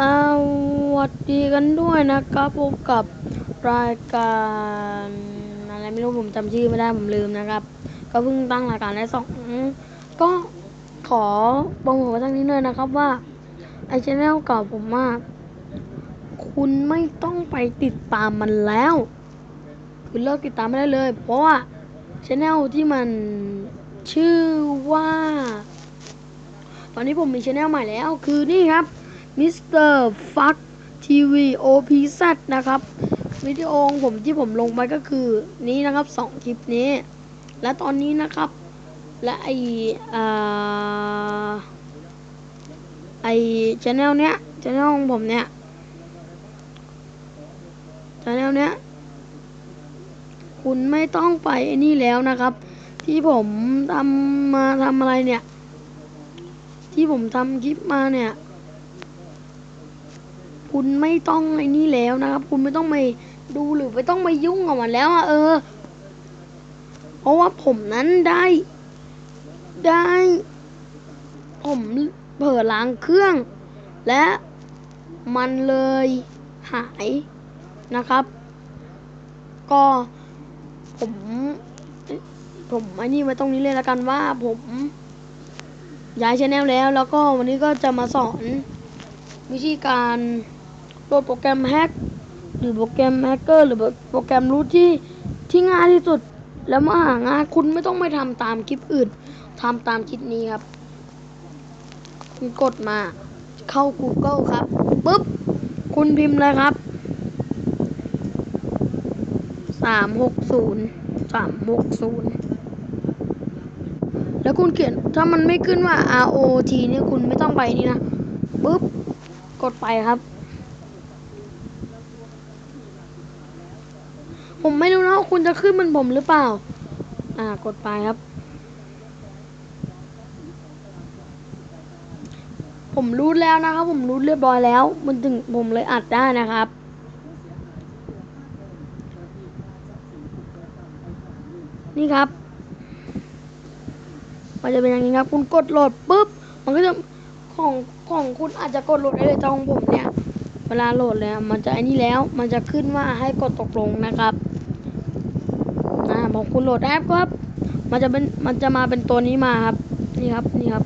สวัสดีกันด้วยนะครับพบกับรายการอะไรไม่รู้ผมจำชื่อไม่ได้ผมลืมนะครับ ก็เพิ่งตั้งรายการได้สองก็ขอบอกหัวทางนี้เลยนะครับว่าไอชแนลเก่าผมมาก คุณไม่ต้องไปติดตามมันแล้วคือเลิกติดตามไม่ได้เลย เพราะว่าชแนลที่มันชื่อว่า ตอนนี้ผมมีชแนลใหม่แล้วคือนี่ครับ มิสเตอร์ฟักทีวีโอพีซนะครับ วิดีโอของผมที่ผมลงไปก็คือนี้นะครับสองคลิปนี้ และตอนนี้นะครับ และไอไอชแนลเนี้ยชแนลของผมเนี้ยชแนลเนี้ยคุณไม่ต้องไปไอ้นี่แล้วนะครับ ที่ผมทำมาทำอะไรเนี่ย ที่ผมทำคลิปมาเนี่ย คุณไม่ต้องไอ้นี่แล้วนะครับ คุณไม่ต้องไปดูหรือไม่ต้องไปยุ่งกับมันแล้วอะเออ เพราะว่าผมนั้นได้ ได้ ผมเผลอล้างเครื่อง และมันเลยหายนะครับ ก็ผมผมไอ้นี่ไว้ตรงนี้เลยละกันว่าผมย้ายชแนลแล้วแล้วก็วันนี้ก็จะมาสอนวิธีการ โหลดโปรแกรมแฮกหรือโปรแกรมแฮกเกอร์หรือโปรแกรมรูทที่ที่ง่ายที่สุด แล้วมาหาง่ายคุณไม่ต้องไปทำตามคลิปอื่นทำตามคลิปนี้ครับ คุณกดมาเข้า Google ครับปุ๊บคุณพิมพ์เลยครับสามหกศูนย์สามหกศูนย์แล้วคุณเขียนถ้ามันไม่ขึ้นว่า R O T เนี่ยคุณไม่ต้องไปนี่นะปุ๊บกดไปครับ ผมไม่รู้นะว่าคุณจะขึ้นเหมันผมหรือเปล่า อ่ากดไปครับ ผมรู้แล้วนะครับ ผมรู้เรียบร้อยแล้ว มันถึงผมเลยอัดได้นะครับนี่ครับ มันจะเป็นอย่างนี้ครับ คุณกดโหลดปุ๊บ มันก็จะของของคุณอาจจะกดโหลดได้เลยแต่ของผมเนี่ย เวลาโหลดเลยอะมันจะไอ้นี่แล้ว มันจะขึ้นว่าให้กดตกลงนะครับ คุณโหลดแอปครับ มันจะเป็นมันจะมาเป็นตัวนี้มาครับ นี่ครับนี่ครับ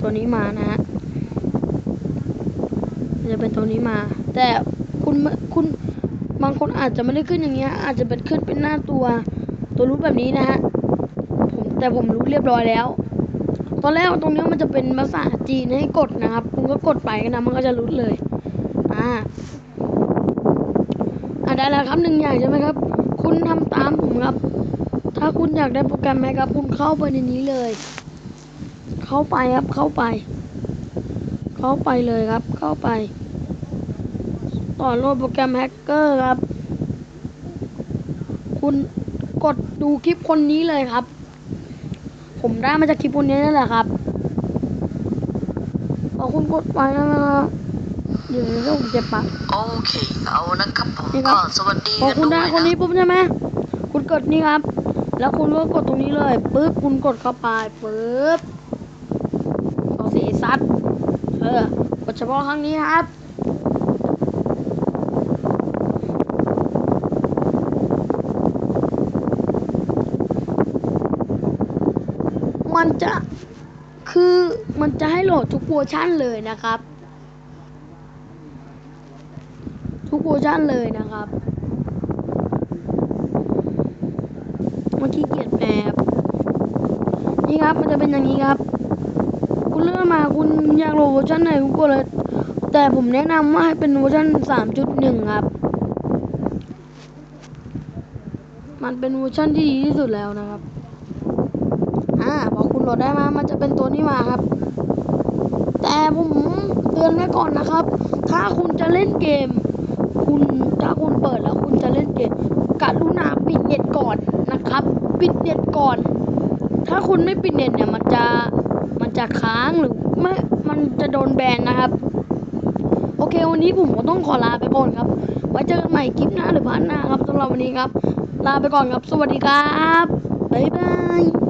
ตัวนี้มานะฮะจะเป็นตัวนี้มา แต่คุณไม่คุณบางคนอาจจะไม่ได้ขึ้นอย่างเงี้ย อาจจะเป็นขึ้นเป็นหน้าตัว ตัวรูปแบบนี้นะฮะผมแต่ผมรู้เรียบร้อยแล้ว ตอนแรกตรงนี้มันจะเป็นภาษาจีนให้กดนะครับ คุณก็กดไปนะมันก็จะรุดเลยอ่าอ่าได้แล้วครับหนึ่งอย่างใช่ไหมครับ คุณทำตามผมครับ ถ้าคุณอยากได้โปรแกรมไหมครับคุณเข้าไปในนี้เลย เข้าไปครับเข้าไป เข้าไปเลยครับ เข้าไป ต่อโหลดโปรแกรมแฮกเกอร์ครับ คุณกดดูคลิปคนนี้เลยครับ ผมได้มาจากคลิปคนนี้นั่นแหละครับพอคุณกดไปแล้วนะครับ เดี๋ยวนี้ผมเจ็บปากโอเค เอานะครับผมนี่ครับก็สวัสดีพอกันคุณด้ได้วยคนนี้นะปุ๊บใช่ไหมคุณกดนี่ครับ แล้วคุณก็กดตรงนี้เลยปึ๊บคุณกดเข้าไปปึ๊บเอาสีซัดเออกดเฉพาะครั้งนี้ครับมันจะคือมันจะให้โหลดทุกเวอร์ชันเลยนะครับ ทุกเวอร์ชันเลยนะครับเมื่อกี้เกียดแอบนี่ครับมันจะเป็นอย่างนี้ครับ คุณเลื่อนมาคุณอยากโหลดเวอร์ชันไหนคุณกดเลย แต่ผมแนะนำว่าให้เป็นเวอร์ชัน3.1 ครับ มันเป็นเวอร์ชันที่ดีที่สุดแล้วนะครับอ่าพอคุณโหลดได้มา มันจะเป็นตัวนี้มาครับ แต่ผมเตือนไว้ก่อนนะครับ ถ้าคุณจะเล่นเกม คุณถ้าคุณเปิดแล้วคุณจะเล่นเกมกรุณาปิดเน็ตก่อนนะครับ ปิดเน็ตก่อน ถ้าคุณไม่ปิดเน็ตเนี่ยมันจะมันจะค้างหรือไม่มันจะโดนแบนนะครับ โอเค วันนี้ผมก็ต้องขอลาไปก่อนครับไว้เจอกันใหม่คลิปหน้าหรือพาร์ทหน้าครับสำหรับวันนี้ครับ ลาไปก่อนครับ สวัสดีครับบ๊ายบาย